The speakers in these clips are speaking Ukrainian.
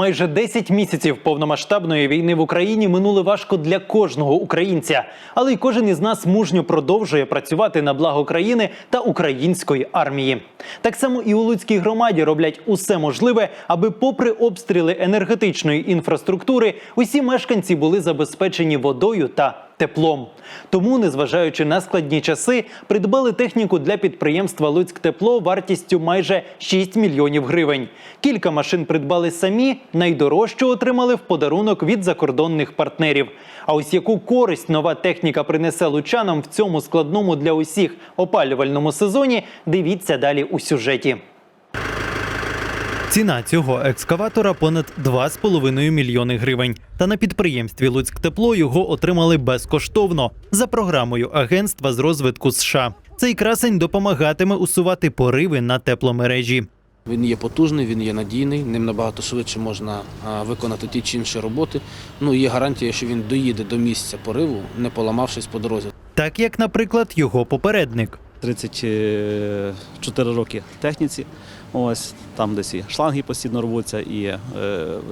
Майже 10 місяців повномасштабної війни в Україні минули важко для кожного українця, але й кожен із нас мужньо продовжує працювати на благо країни та української армії. Так само і у Луцькій громаді роблять усе можливе, аби, попри обстріли енергетичної інфраструктури, усі мешканці були забезпечені водою та теплом. Тому, незважаючи на складні часи, придбали техніку для підприємства Луцьктепло вартістю майже 6 мільйонів гривень. Кілька машин придбали самі, найдорожчу отримали в подарунок від закордонних партнерів. А ось яку користь нова техніка принесе лучанам в цьому складному для усіх опалювальному сезоні, дивіться далі у сюжеті. Ціна цього екскаватора понад 2,5 мільйони гривень. Та на підприємстві Луцьктепло його отримали безкоштовно за програмою Агентства з розвитку США. Цей красень допомагатиме усувати пориви на тепломережі. Він є потужний, він є надійний, ним набагато швидше можна виконати ті чи інші роботи. Ну є гарантія, що він доїде до місця пориву, не поламавшись по дорозі. Так як, наприклад, його попередник. 34 роки техніці. Ось там десь і шланги постійно рвуться, і е,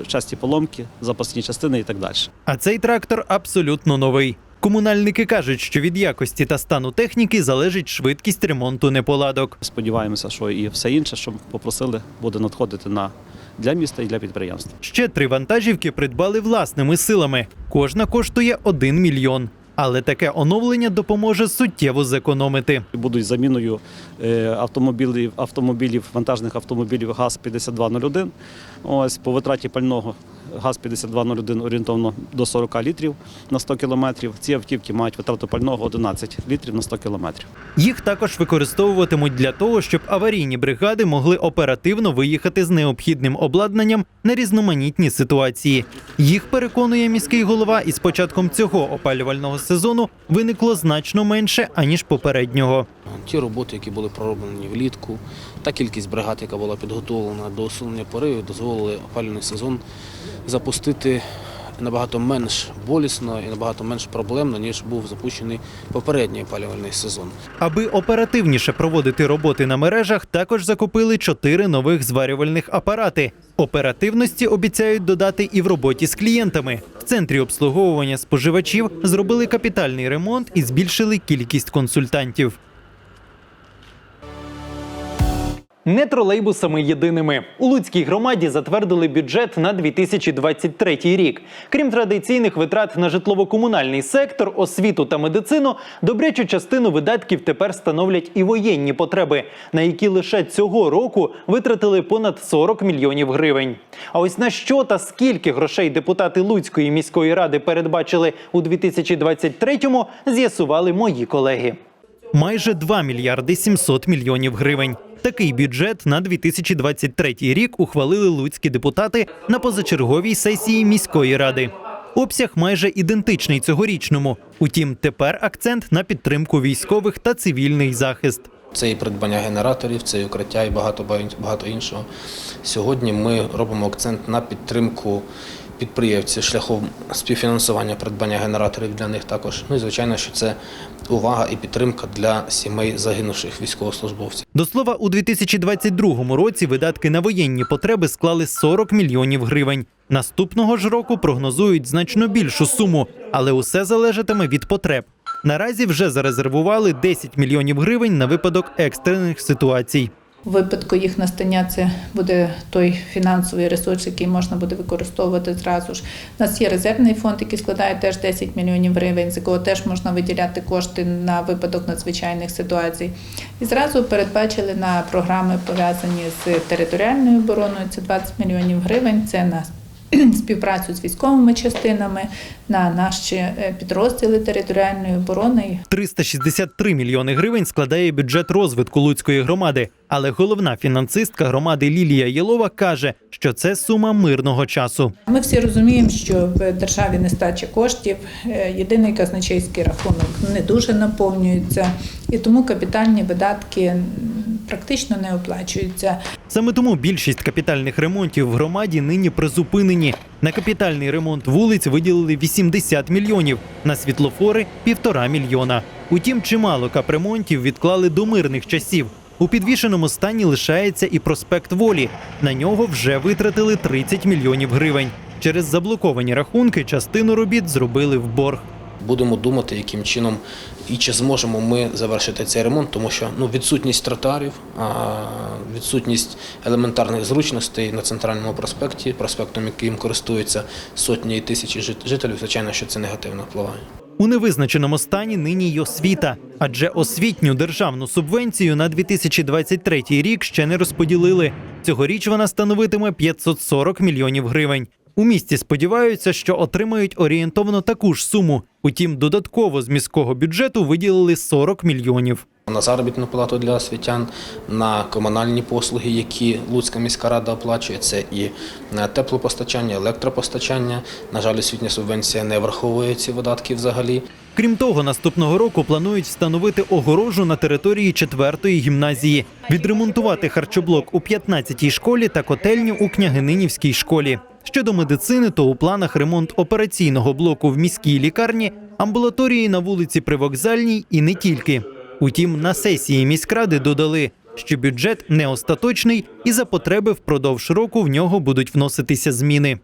часті поломки, запасні частини і так далі. А цей трактор абсолютно новий. Комунальники кажуть, що від якості та стану техніки залежить швидкість ремонту неполадок. Сподіваємося, що і все інше, що попросили, буде надходити на для міста і для підприємства. Ще три вантажівки придбали власними силами. Кожна коштує 1 мільйон. Але таке оновлення допоможе суттєво зекономити. Будуть заміною е, автомобілів, автомобілів, вантажних автомобілів ГАЗ-5201. Ось по витраті пального ГАЗ-5201 орієнтовно до 40 літрів на 100 кілометрів. Ці автівки мають витрату пального 11 літрів на 100 кілометрів. Їх також використовуватимуть для того, щоб аварійні бригади могли оперативно виїхати з необхідним обладнанням на різноманітні ситуації. Їх переконує міський голова, і з початком цього опалювального сезону виникло значно менше аніж попереднього. Ті роботи, які були пророблені влітку, та кількість бригад, яка була підготовлена до усунення поривів, дозволили опалювальний сезон запустити набагато менш болісно і набагато менш проблемно, ніж був запущений попередній опалювальний сезон. Аби оперативніше проводити роботи на мережах, також закупили чотири нових зварювальних апарати. Оперативності обіцяють додати і в роботі з клієнтами. В центрі обслуговування споживачів зробили капітальний ремонт і збільшили кількість консультантів. Не тролейбусами єдиними у Луцькій громаді затвердили бюджет на 2023 рік. Крім традиційних витрат на житлово-комунальний сектор, освіту та медицину, добрячу частину видатків тепер становлять і воєнні потреби, на які лише цього року витратили понад 40 мільйонів гривень. А ось на що та скільки грошей депутати Луцької міської ради передбачили у 2023-му, з'ясували мої колеги. Майже 2 мільярди 700 мільйонів гривень. Такий бюджет на 2023 рік ухвалили луцькі депутати на позачерговій сесії міської ради. Обсяг майже ідентичний цьогорічному. Утім, тепер акцент на підтримку військових та цивільний захист. Це і придбання генераторів, це і укриття, і багато багато іншого. Сьогодні ми робимо акцент на підтримку підприємців шляхом співфінансування придбання генераторів для них також. Ну і звичайно, що це увага і підтримка для сімей загинувших військовослужбовців. До слова, у 2022 році видатки на воєнні потреби склали 40 мільйонів гривень. Наступного ж року прогнозують значно більшу суму, але усе залежатиме від потреб. Наразі вже зарезервували 10 мільйонів гривень на випадок екстрених ситуацій. Випадку їх настання це буде той фінансовий ресурс, який можна буде використовувати зразу ж. У нас є резервний фонд, який складає теж 10 мільйонів гривень, з якого теж можна виділяти кошти на випадок надзвичайних ситуацій. І зразу передбачили на програми, пов'язані з територіальною обороною. Це 20 мільйонів гривень. Це на співпрацю з військовими частинами, на наші е, підрозділи територіальної оборони. 363 мільйони гривень складає бюджет розвитку Луцької громади. Але головна фінансистка громади Лілія Єлова каже, що це сума мирного часу. Ми всі розуміємо, що в державі нестача коштів, е, єдиний казначейський рахунок не дуже наповнюється, і тому капітальні видатки практично не оплачуються. Саме тому більшість капітальних ремонтів в громаді нині призупинені. На капітальний ремонт вулиць виділили 80 мільйонів, на світлофори півтора мільйона. Утім, чимало капремонтів відклали до мирних часів. У підвішеному стані лишається і проспект Волі. На нього вже витратили 30 мільйонів гривень. Через заблоковані рахунки частину робіт зробили в борг. Будемо думати, яким чином і чи зможемо ми завершити цей ремонт, тому що ну, відсутність тротуарів, а, відсутність елементарних зручностей на центральному проспекті, проспектом, яким користуються сотні і тисячі жителів, звичайно, що це негативно впливає. У невизначеному стані нині й освіта, адже освітню державну субвенцію на 2023 рік ще не розподілили. Цьогоріч вона становитиме 540 мільйонів гривень. У місті сподіваються, що отримають орієнтовно таку ж суму. Утім, додатково з міського бюджету виділили 40 мільйонів. На заробітну плату для освітян, на комунальні послуги, які Луцька міська рада оплачує, це і на теплопостачання, електропостачання. На жаль, освітня субвенція не враховує ці видатки взагалі. Крім того, наступного року планують встановити огорожу на території 4-ї гімназії, відремонтувати харчоблок у 15-й школі та котельню у Княгининівській школі. Щодо медицини, то у планах ремонт операційного блоку в міській лікарні, амбулаторії на вулиці Привокзальній і не тільки. Утім, на сесії міськради додали, що бюджет не остаточний і за потреби впродовж року в нього будуть вноситися зміни.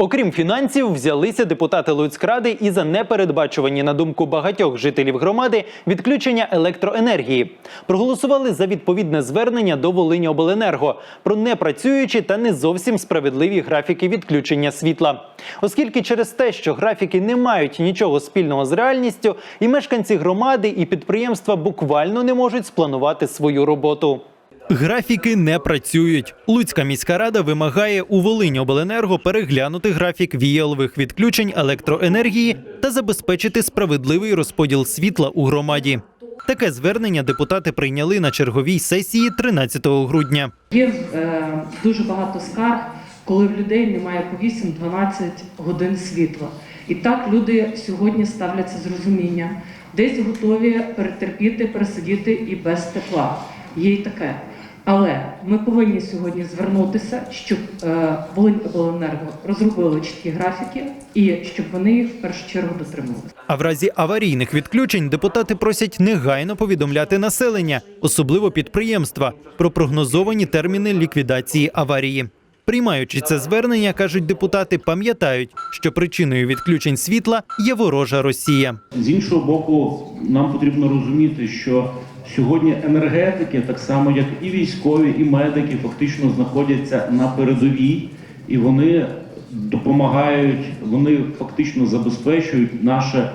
Окрім фінансів, взялися депутати Луцькради і за непередбачувані, на думку багатьох жителів громади, відключення електроенергії. Проголосували за відповідне звернення до Волиньобленерго про непрацюючі та не зовсім справедливі графіки відключення світла. Оскільки через те, що графіки не мають нічого спільного з реальністю, і мешканці громади і підприємства буквально не можуть спланувати свою роботу. Графіки не працюють. Луцька міська рада вимагає у Волиньобленерго переглянути графік віялових відключень електроенергії та забезпечити справедливий розподіл світла у громаді. Таке звернення депутати прийняли на черговій сесії 13 грудня. Є е, дуже багато скарг, коли в людей немає по 8-12 годин світла. І так люди сьогодні ставляться з розумінням. Десь готові перетерпіти, пересидіти і без тепла. Є й таке. Але ми повинні сьогодні звернутися, щоб е, Волиньобленерго розробили чіткі графіки і щоб вони їх в першу чергу дотримувалися. А в разі аварійних відключень депутати просять негайно повідомляти населення, особливо підприємства, про прогнозовані терміни ліквідації аварії. Приймаючи це звернення, кажуть депутати, пам'ятають, що причиною відключень світла є ворожа Росія. З іншого боку, нам потрібно розуміти, що сьогодні енергетики, так само як і військові, і медики, фактично знаходяться на передовій, і вони допомагають, вони фактично забезпечують наше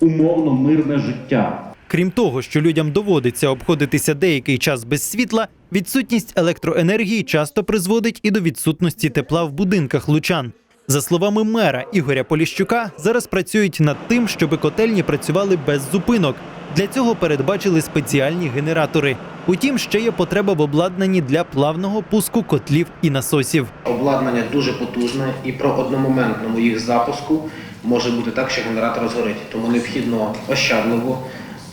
умовно мирне життя. Крім того, що людям доводиться обходитися деякий час без світла, відсутність електроенергії часто призводить і до відсутності тепла в будинках лучан. За словами мера Ігоря Поліщука, зараз працюють над тим, щоб котельні працювали без зупинок. Для цього передбачили спеціальні генератори. Утім, ще є потреба в обладнанні для плавного пуску котлів і насосів. Обладнання дуже потужне і про одномоментному їх запуску може бути так, що генератор згорить. Тому необхідно ощадливо,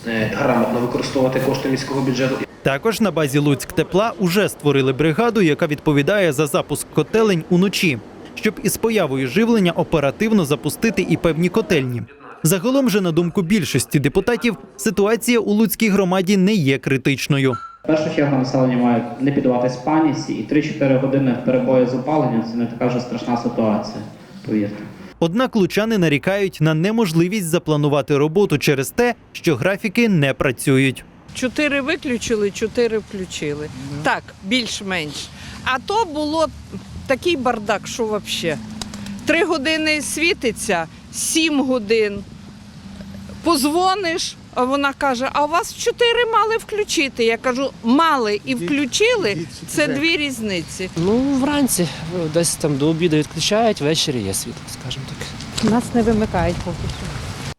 е, грамотно використовувати кошти міського бюджету. Також на базі Луцьк тепла уже створили бригаду, яка відповідає за запуск котелень уночі, щоб із появою живлення оперативно запустити і певні котельні. Загалом же, на думку більшості депутатів, ситуація у Луцькій громаді не є критичною. В першу чергу населення має не піддаватись паніці, і 3-4 години перебою з опаленням це не така вже страшна ситуація, повірте. Однак лучани нарікають на неможливість запланувати роботу через те, що графіки не працюють. Чотири виключили, чотири включили. Так, більш-менш. А то було такий бардак, що взагалі. Три години світиться, сім годин. Позвониш, а вона каже: а у вас в чотири мали включити. Я кажу, мали і включили. Це дві різниці. Ну, вранці десь там до обіду відключають, ввечері є світло, скажімо так. Нас не вимикають поки що.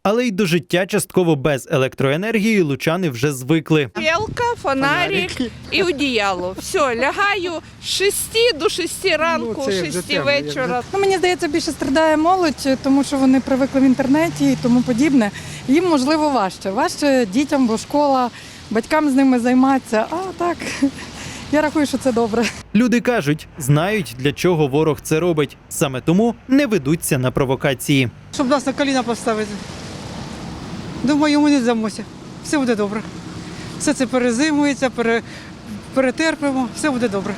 Але й до життя частково без електроенергії лучани вже звикли. Пілка, фонарик і одіяло. Все, лягаю з 6 до 6 ранку, 6 вечора. Ну, мені здається, більше страдає молодь, тому що вони привикли в інтернеті і тому подібне. Їм можливо важче. Важче дітям, бо школа, батькам з ними займатися. А так, я рахую, що це добре. Люди кажуть, знають, для чого ворог це робить. Саме тому не ведуться на провокації. щоб нас на коліна поставити. Думаю, ми не здамося. Все буде добре. все це перезимується, пере, перетерпимо, все буде добре.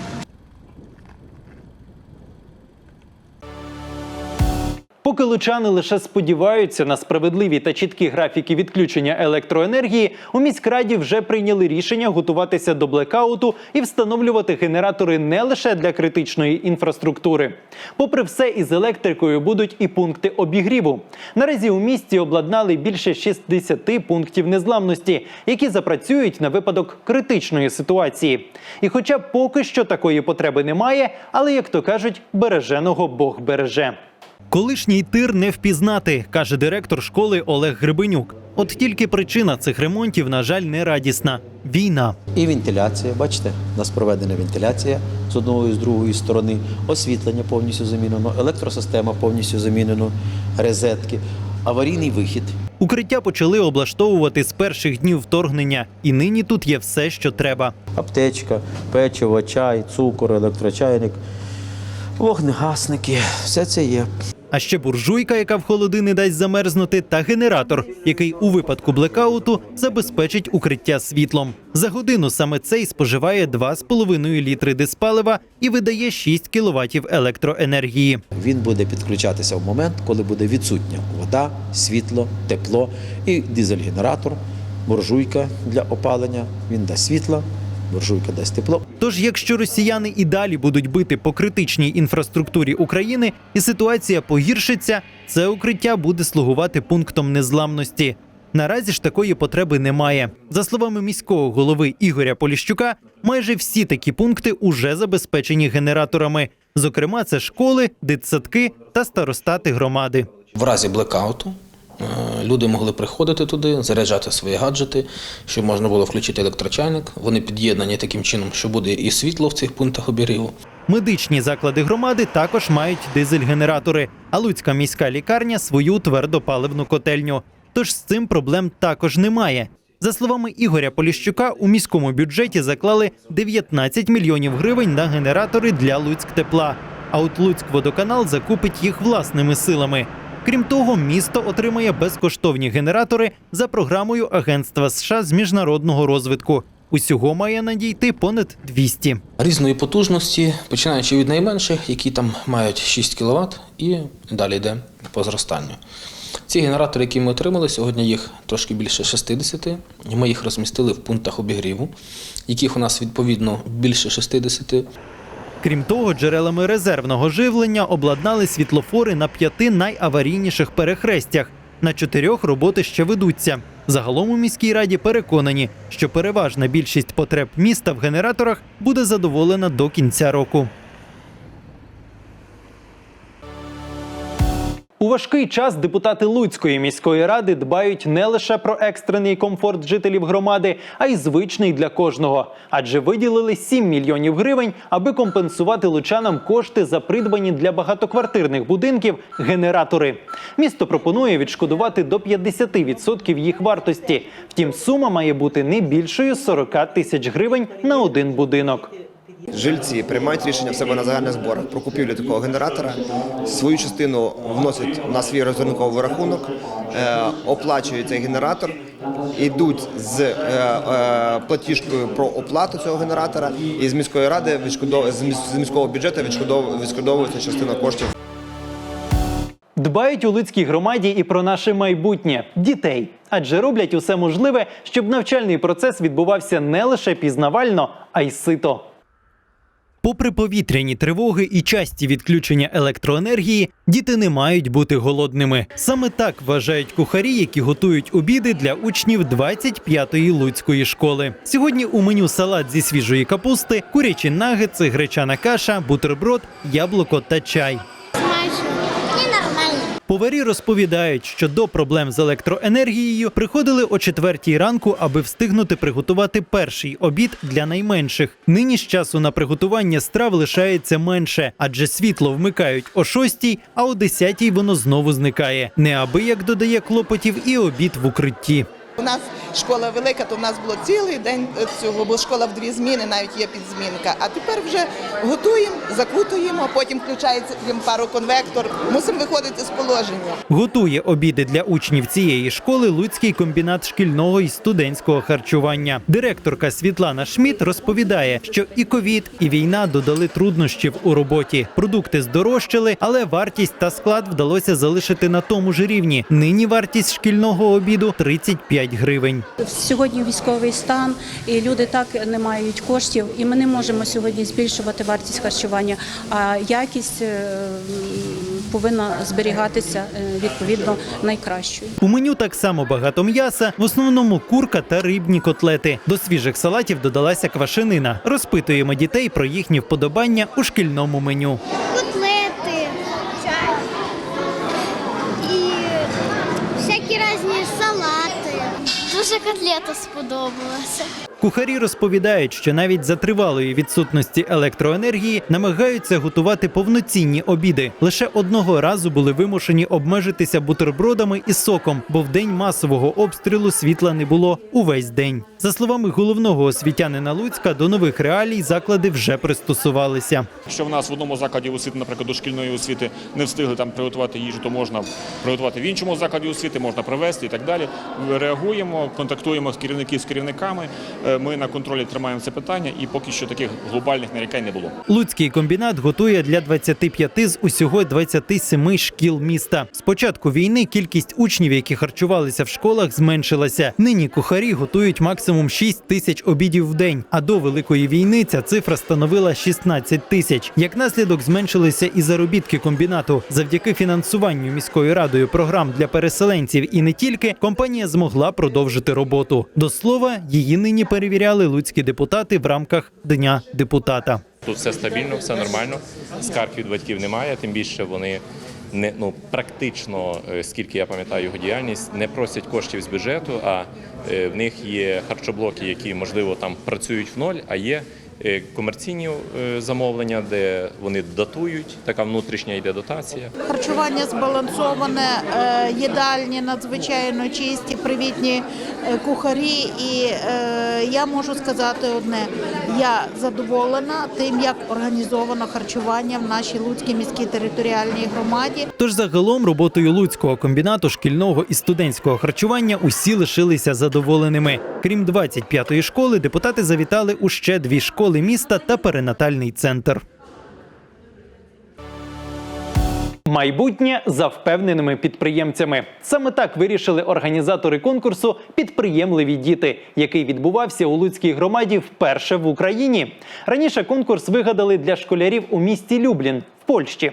Поки лучани лише сподіваються на справедливі та чіткі графіки відключення електроенергії, у міськраді вже прийняли рішення готуватися до блекауту і встановлювати генератори не лише для критичної інфраструктури. Попри все, із електрикою будуть і пункти обігріву. Наразі у місті обладнали більше 60 пунктів незламності, які запрацюють на випадок критичної ситуації. І хоча поки що такої потреби немає, але як то кажуть, береженого Бог береже. Колишній тир не впізнати, каже директор школи Олег Гребенюк. От тільки причина цих ремонтів, на жаль, не радісна війна. І вентиляція, бачите, у нас проведена вентиляція з одної і з другої сторони, освітлення повністю замінено, електросистема повністю замінено, розетки, аварійний вихід. Укриття почали облаштовувати з перших днів вторгнення, і нині тут є все, що треба. Аптечка, печиво, чай, цукор, електрочайник, вогнегасники, все це є. А ще буржуйка, яка в холоди не дасть замерзнути, та генератор, який у випадку блекауту забезпечить укриття світлом. За годину саме цей споживає 2,5 літри диспалива і видає 6 кВт електроенергії. Він буде підключатися в момент, коли буде відсутня вода, світло, тепло і дизель-генератор, буржуйка для опалення. Він дасть світло, буржуйка дасть тепло. Тож, якщо росіяни і далі будуть бити по критичній інфраструктурі України, і ситуація погіршиться, це укриття буде слугувати пунктом незламності. Наразі ж такої потреби немає. За словами міського голови Ігоря Поліщука, майже всі такі пункти уже забезпечені генераторами. Зокрема, це школи, дитсадки та старостати громади. В разі блекауту люди могли приходити туди, заряджати свої гаджети, щоб можна було включити електрочайник. Вони під'єднані таким чином, що буде і світло в цих пунктах обігріву. Медичні заклади громади також мають дизель-генератори, а Луцька міська лікарня свою твердопаливну котельню. Тож з цим проблем також немає. За словами Ігоря Поліщука, у міському бюджеті заклали 19 мільйонів гривень на генератори для Луцьктепла. А от Луцькводоканал закупить їх власними силами. Крім того, місто отримає безкоштовні генератори за програмою Агентства США з міжнародного розвитку. Усього має надійти понад 200. Різної потужності, починаючи від найменших, які там мають 6 кВт, і далі йде по зростанню. Ці генератори, які ми отримали, сьогодні їх трошки більше 60. і Ми їх розмістили в пунктах обігріву, яких у нас відповідно більше 60. Крім того, джерелами резервного живлення обладнали світлофори на п'яти найаварійніших перехрестях. На чотирьох роботи ще ведуться. Загалом у міській раді переконані, що переважна більшість потреб міста в генераторах буде задоволена до кінця року. У важкий час депутати Луцької міської ради дбають не лише про екстрений комфорт жителів громади, а й звичний для кожного. Адже виділили 7 мільйонів гривень, аби компенсувати лучанам кошти за придбані для багатоквартирних будинків генератори. Місто пропонує відшкодувати до 50% їх вартості. Втім, сума має бути не більшою 40 тисяч гривень на один будинок. Жильці приймають рішення в себе на загальних зборах про купівлю такого генератора. Свою частину вносять на свій розрахунковий рахунок, е, оплачують цей генератор, йдуть з е, е, платіжкою про оплату цього генератора, і з міської ради з міс- міського бюджету відшкодов... відшкодовується частина коштів. Дбають у Луцькій громаді і про наше майбутнє дітей, адже роблять усе можливе, щоб навчальний процес відбувався не лише пізнавально, а й сито. Попри повітряні тривоги і часті відключення електроенергії, діти не мають бути голодними. Саме так вважають кухарі, які готують обіди для учнів 25-ї луцької школи. Сьогодні у меню салат зі свіжої капусти, курячі нагетси, гречана каша, бутерброд, яблуко та чай. Поварі розповідають, що до проблем з електроенергією приходили о четвертій ранку, аби встигнути приготувати перший обід для найменших. Нині з часу на приготування страв лишається менше, адже світло вмикають о шостій, а о десятій воно знову зникає. Неабияк додає клопотів і обід в укритті. Нас школа велика, то в нас було цілий день цього, бо школа в дві зміни, навіть є підзмінка. А тепер вже готуємо, закутуємо, потім включається пароконвектор. Мусимо виходити з положення. Готує обіди для учнів цієї школи Луцький комбінат шкільного і студентського харчування. Директорка Світлана Шміт розповідає, що і ковід, і війна додали труднощів у роботі. Продукти здорожчали, але вартість та склад вдалося залишити на тому ж рівні. Нині вартість шкільного обіду 35 гривень. Сьогодні військовий стан, і люди так не мають коштів, і ми не можемо сьогодні збільшувати вартість харчування. А якість е, повинна зберігатися е, відповідно найкращою. У меню так само багато м'яса, в основному курка та рибні котлети. До свіжих салатів додалася квашенина. Розпитуємо дітей про їхні вподобання у шкільному меню. котлети і всякі різні салати. Дуже котлета сподобалася. Кухарі розповідають, що навіть за тривалої відсутності електроенергії намагаються готувати повноцінні обіди. Лише одного разу були вимушені обмежитися бутербродами і соком, бо в день масового обстрілу світла не було увесь день. За словами головного освітянина Луцька, до нових реалій заклади вже пристосувалися. Якщо в нас в одному закладі освіти, наприклад, дошкільної освіти не встигли там приготувати їжу, то можна приготувати в іншому закладі освіти, можна привезти і так далі. Реагуємо, контактуємо з керівників з керівниками. Е, Ми на контролі тримаємо це питання, і поки що таких глобальних нарікань не було. Луцький комбінат готує для 25 з усього 27 шкіл міста. З початку війни кількість учнів, які харчувалися в школах, зменшилася. Нині кухарі готують максимум 6 тисяч обідів в день. А до великої війни ця цифра становила 16 тисяч. Як наслідок зменшилися і заробітки комбінату. Завдяки фінансуванню міською радою програм для переселенців і не тільки компанія змогла продовжити роботу. До слова, її нині перевіряли луцькі депутати в рамках Дня депутата. Тут все стабільно, все нормально. Скарг від батьків немає, тим більше вони не ну практично, е, скільки я пам'ятаю його діяльність, не просять коштів з бюджету. А е, в них є харчоблоки, які можливо там працюють в ноль, а є. Е, Комерційні е, замовлення, де вони датують, така внутрішня йде дотація. Харчування збалансоване, е, їдальні надзвичайно чисті, привітні кухарі. І я можу сказати одне: я задоволена тим, як організовано харчування в нашій Луцькій міській територіальній громаді. Тож загалом роботою луцького комбінату шкільного і студентського харчування усі лишилися задоволеними. Крім 25-ї школи, депутати завітали у ще дві школи міста та перинатальний центр. Майбутнє за впевненими підприємцями. Саме так вирішили організатори конкурсу Підприємливі діти, який відбувався у Луцькій громаді вперше в Україні. Раніше конкурс вигадали для школярів у місті Люблін в Польщі.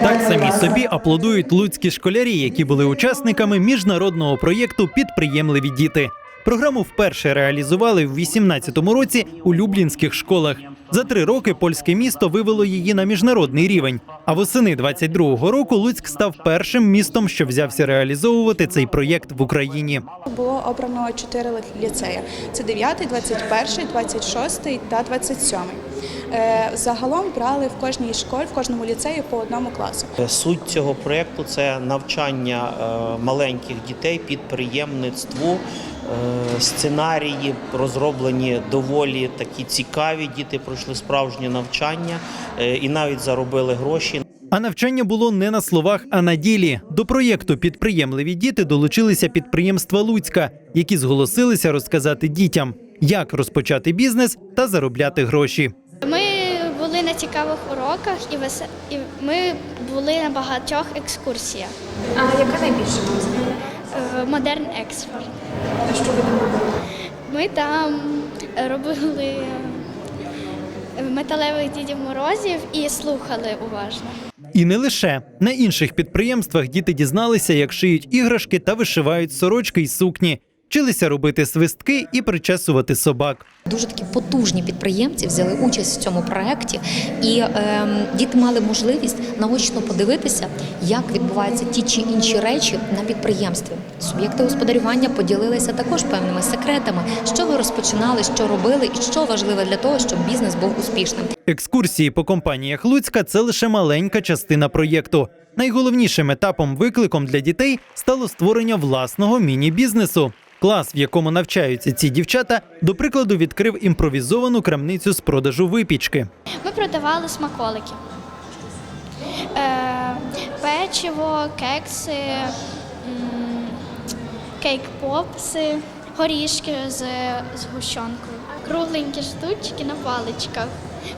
Так самі собі аплодують луцькі школярі, які були учасниками міжнародного проєкту Підприємливі діти. Програму вперше реалізували в 18-му році у люблінських школах. За три роки польське місто вивело її на міжнародний рівень. А восени 22-го року Луцьк став першим містом, що взявся реалізовувати цей проєкт в Україні. Було обрано чотири ліцеї: це 9, 21, 26 та 27. Е, Загалом брали в кожній школі, в кожному ліцеї по одному класу. Суть цього проєкту це навчання е, маленьких дітей підприємництву. Е, Сценарії розроблені доволі такі цікаві. Діти пройшли справжнє навчання е, і навіть заробили гроші. А навчання було не на словах, а на ділі. До проєкту Підприємливі діти долучилися підприємства Луцька, які зголосилися розказати дітям, як розпочати бізнес та заробляти гроші. Ми були на цікавих уроках і весе... і ми були на багатьох екскурсіях. А яка найбільше вам Модерн експорт. Що ви там робили? Ми там робили металевих дідів морозів і слухали уважно. І не лише на інших підприємствах діти дізналися, як шиють іграшки та вишивають сорочки й сукні, вчилися робити свистки і причесувати собак. Дуже такі потужні підприємці взяли участь в цьому проєкті, і ем, діти мали можливість наочно подивитися, як відбуваються ті чи інші речі на підприємстві. Суб'єкти господарювання поділилися також певними секретами, з чого розпочинали, що робили, і що важливо для того, щоб бізнес був успішним. Екскурсії по компаніях Луцька це лише маленька частина проєкту. Найголовнішим етапом викликом для дітей стало створення власного міні-бізнесу. Клас, в якому навчаються ці дівчата, до прикладу, відкрив імпровізовану крамницю з продажу випічки. Ми продавали смаколики. Е, печиво, кекси, кейк-попси, горішки з згущенкою, кругленькі штучки на паличках,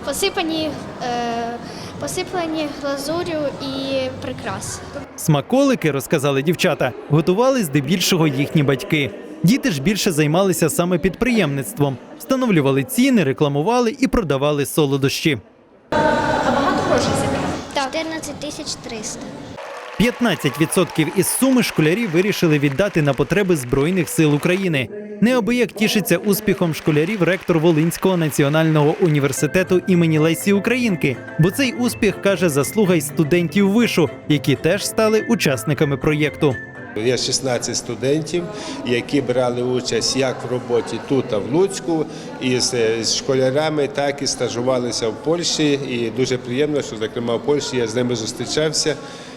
посипані, е, посипані глазурю і прикраси. Смаколики, розказали дівчата, готували здебільшого їхні батьки. Діти ж більше займалися саме підприємництвом, встановлювали ціни, рекламували і продавали солодощі. Так. 14 тисяч 300. 15% із суми школярі вирішили віддати на потреби Збройних сил України. Неабияк тішиться успіхом школярів ректор Волинського національного університету імені Лесі Українки, бо цей успіх каже заслуга й студентів вишу, які теж стали учасниками проєкту. Є 16 студентів, які брали участь як в роботі тут, а в Луцьку, із з школярами, так і стажувалися в Польщі. І дуже приємно, що зокрема в Польщі я з ними зустрічався.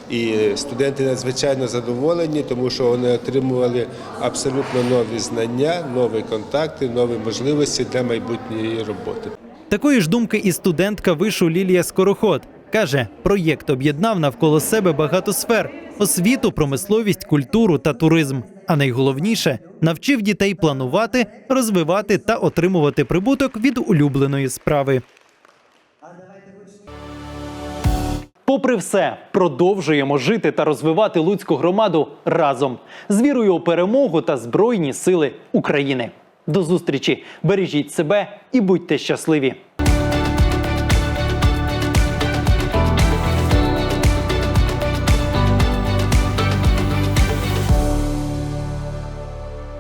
І студенти надзвичайно задоволені, тому що вони отримували абсолютно нові знання, нові контакти, нові можливості для майбутньої роботи. Такої ж думки і студентка вишу Лілія Скороход. Каже, проєкт об'єднав навколо себе багато сфер: освіту, промисловість, культуру та туризм. А найголовніше навчив дітей планувати, розвивати та отримувати прибуток від улюбленої справи. Попри все, продовжуємо жити та розвивати Луцьку громаду разом з вірою у перемогу та збройні сили України. До зустрічі! Бережіть себе і будьте щасливі!